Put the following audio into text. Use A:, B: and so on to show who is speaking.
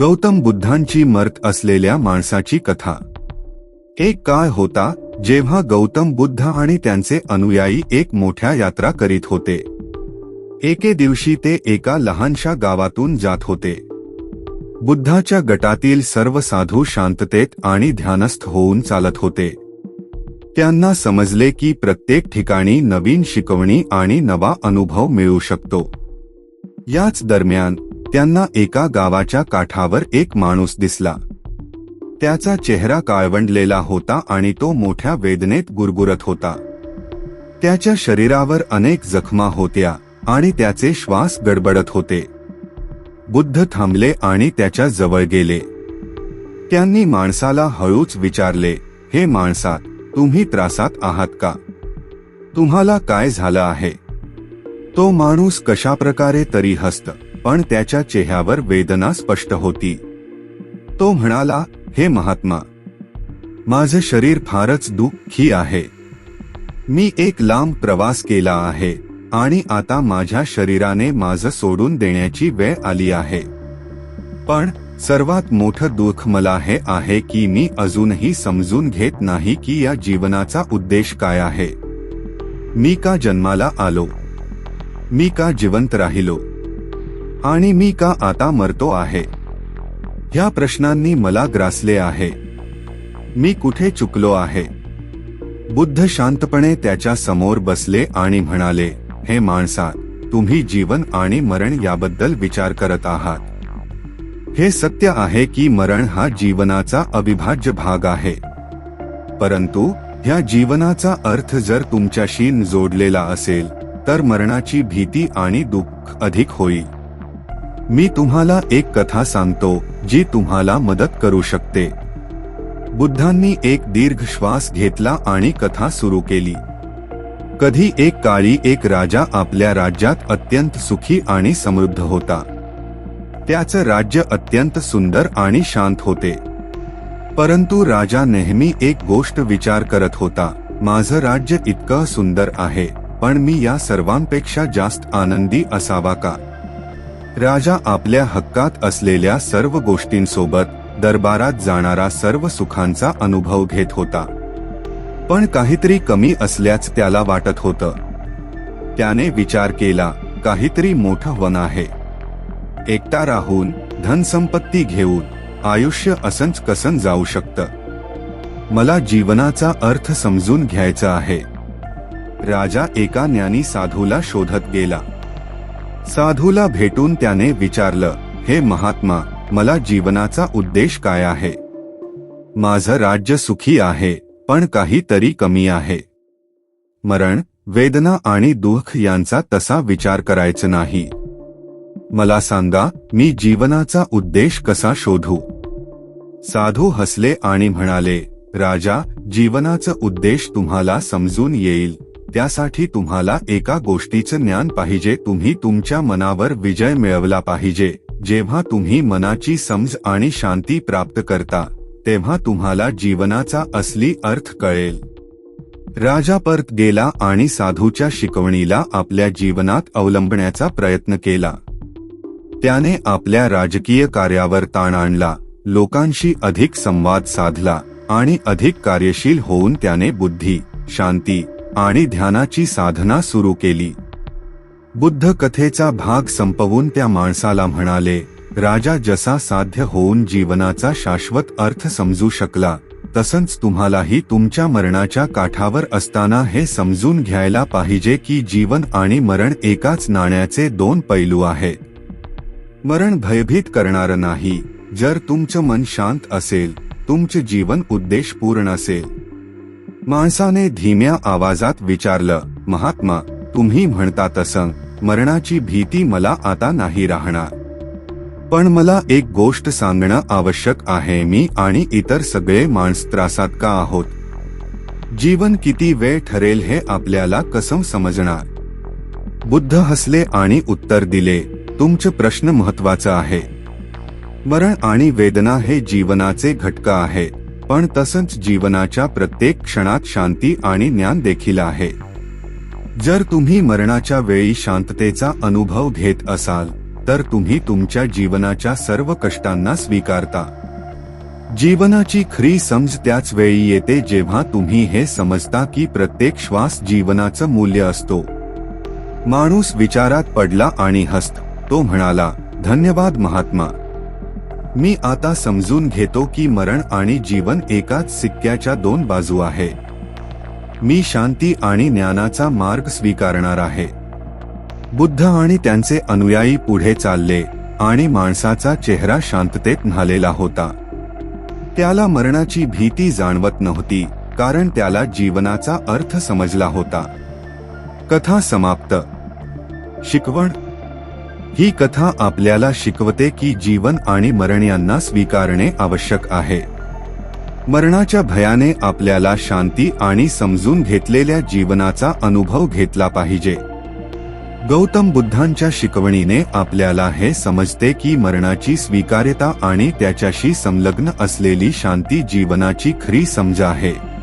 A: गौतम बुद्धांची मर्त असलेल्या माणसाची कथा. एक काळ होता जेव्हा गौतम बुद्ध आणि त्यांचे अनुयायी एक मोठ्या यात्रा करीत होते. एके दिवशी ते एका लहानशा गावातून जात होते. बुद्धाच्या गटातील सर्व साधू शांततेत आणि ध्यानस्थ होऊन चालत होते. त्यांना समजले की प्रत्येक ठिकाणी नवीन शिकवणी आणि नवा अनुभव मिळू शकतो. याच दरम्यान त्यांना एका गावाच्या काठावर एक माणूस दिसला. त्याचा चेहरा काळवंडलेला होता आणि तो मोठ्या वेदनेत गुरगुरत होता. त्याच्या शरीरावर अनेक जखमा होत्या आणि त्याचे श्वास गडबडत होते. बुद्ध थांबले आणि त्याच्याजवळ गेले. त्यांनी माणसाला हळूच विचारले हे माणसा तुम्ही त्रासात आहात का? तुम्हाला काय झालं आहे? तो माणूस कशाप्रकारे तरी हसत पण त्याच्या चेहऱ्यावर वेदना स्पष्ट होती. तो म्हणाला हे महात्मा माझं शरीर फारच दुःखी आहे. मी एक लांब प्रवास केला आहे आणि आता माझ्या शरीराने माझं सोडून देण्याची वेळ आली आहे. पण सर्वात मोठं दुःख मला हे आहे की मी अजूनही समजून घेत नाही की या जीवनाचा उद्देश काय आहे. मी का जन्माला आलो? मी का जिवंत राहिलो? आणि मी का आता मरतो आहे? ह्या प्रश्नांनी मला ग्रासले आहे. मी कुठे चुकलो आहे? बुद्ध शांतपणे त्याच्यासमोर बसले आणि म्हणाले हे माणसा तुम्ही जीवन आणि मरण याबद्दल विचार करत आहात. हे सत्य आहे की मरण हा जीवनाचा अविभाज्य भाग आहे. परंतु ह्या जीवनाचा अर्थ जर तुमच्याशी जोडलेला असेल तर मरणाची भीती आणि दुःख अधिक होईल. मी तुम्हाला एक कथा सांगतो जी तुम्हाला मदत करू शकते. बुद्धांनी एक दीर्घ श्वास घेतला आणि कथा सुरू केली. कधी एक काळी एक राजा आपल्या राज्यात अत्यंत सुखी आणि समृद्ध होता. त्याचं राज्य अत्यंत सुंदर आणि शांत होते. परंतु राजा नेहमी एक गोष्ट विचार करत होता माझं राज्य इतकं सुंदर आहे पण मी या सर्वांपेक्षा जास्त आनंदी असावा का? राजा आपल्या हक्कात असलेल्या सर्व गोष्टींसोबत दरबारात जाणारा सर्व सुखांचा अनुभव घेत होता. पण काहीतरी कमी असल्याच त्याला वाटत होतं. त्याने विचार केला काहीतरी मोठं वन आहे. एकटा राहून धनसंपत्ती घेऊन आयुष्य असंच कसन जाऊ शकतं? मला जीवनाचा अर्थ समजून घ्यायचा आहे. राजा एका ज्ञानी साधूला शोधत गेला. साधूला भेटून त्याने विचारलं हे महात्मा मला जीवनाचा उद्देश काय आहे? माझं राज्य सुखी आहे पण काहीतरी कमी आहे. मरण वेदना आणि दुःख यांचा तसा विचार करायचं नाही. मला सांगा मी जीवनाचा उद्देश कसा शोधू? साधू हसले आणि म्हणाले राजा जीवनाचं उद्देश तुम्हाला समजून येईल. त्यासाठी तुम्हाला एका गोष्टीचं ज्ञान पाहिजे. तुम्ही तुमच्या मनावर विजय मिळवला पाहिजे. जेव्हा तुम्ही मनाची समज आणि शांती प्राप्त करता तेव्हा तुम्हाला जीवनाचा असली अर्थ कळेल. राजा परत गेला आणि साधूच्या शिकवणीला आपल्या जीवनात अवलंबण्याचा प्रयत्न केला. त्याने आपल्या राजकीय कार्यावर ताण आणला लोकांशी अधिक संवाद साधला आणि अधिक कार्यशील होऊन त्याने बुद्धी शांती आणि ध्यानाची साधना सुरू केली. बुद्ध कथेचा भाग संपवून त्या माणसाला म्हणाले राजा जसा साध्य होऊन जीवनाचा शाश्वत अर्थ समजू शकला तसंच तुम्हालाही तुमच्या मरणाच्या काठावर असताना हे समजून घ्यायला पाहिजे की जीवन आणि मरण एकाच नाण्याचे दोन पैलू आहेत मरण भयभीत करणारं नाही. जर तुमचं मन शांत असेल तुमचे जीवन उद्देश पूर्ण असेल माणसाने धीम्या आवाजात विचारलं महात्मा तुम्ही म्हणता तसं मरणाची भीती मला आता नाही राहणार. पण मला एक गोष्ट सांगणं आवश्यक आहे मी आणि इतर सगळे माणस त्रासात का आहोत? जीवन किती वेळ ठरेल हे आपल्याला कसं समजणार? बुद्ध हसले आणि उत्तर दिले तुमचं प्रश्न महत्वाचं आहे. मरण आणि वेदना हे जीवनाचे घटक आहेत. पण तसंच जीवनाच्या प्रत्येक क्षणात शांती आणि ज्ञान देखील आहे. जर तुम्ही मरणाच्या वेळी शांततेचा अनुभव घेत असाल तर तुम्ही तुमच्या जीवनाच्या सर्व कष्टांना स्वीकारता. जीवनाची खरी समज त्याच वेळी येते जेव्हा तुम्ही हे समजता की प्रत्येक श्वास जीवनाचं मूल्य असतो. माणूस विचारात पडला आणि हस्त तो म्हणाला धन्यवाद महात्मा. मी आता समजून घेतो की मरण आणि जीवन एकाच सिक्क्याच्या दोन बाजू आहे. मी शांती आणि ज्ञानाचा मार्ग स्वीकारणार आहे. बुद्ध आणि त्यांचे अनुयायी पुढे चालले आणि माणसाचा चेहरा शांततेत न्हालेला होता. त्याला मरणाची भीती जाणवत नव्हती कारण त्याला जीवनाचा अर्थ समजला होता. कथा समाप्त. शिकवण ही कथा आपल्याला शिकवते की जीवन आणि मरण यांना स्वीकारणे आवश्यक आहे. मरणाच्या भयाने आपल्याला शांती आणि समजून घेतलेल्या जीवनाचा अनुभव घेतला पाहिजे. गौतम बुद्धांच्या शिकवणीने आपल्याला हे समजते की मरणाची स्वीकार्यता आणि त्याच्याशी संलग्न असलेली शांती जीवनाची खरी समज आहे.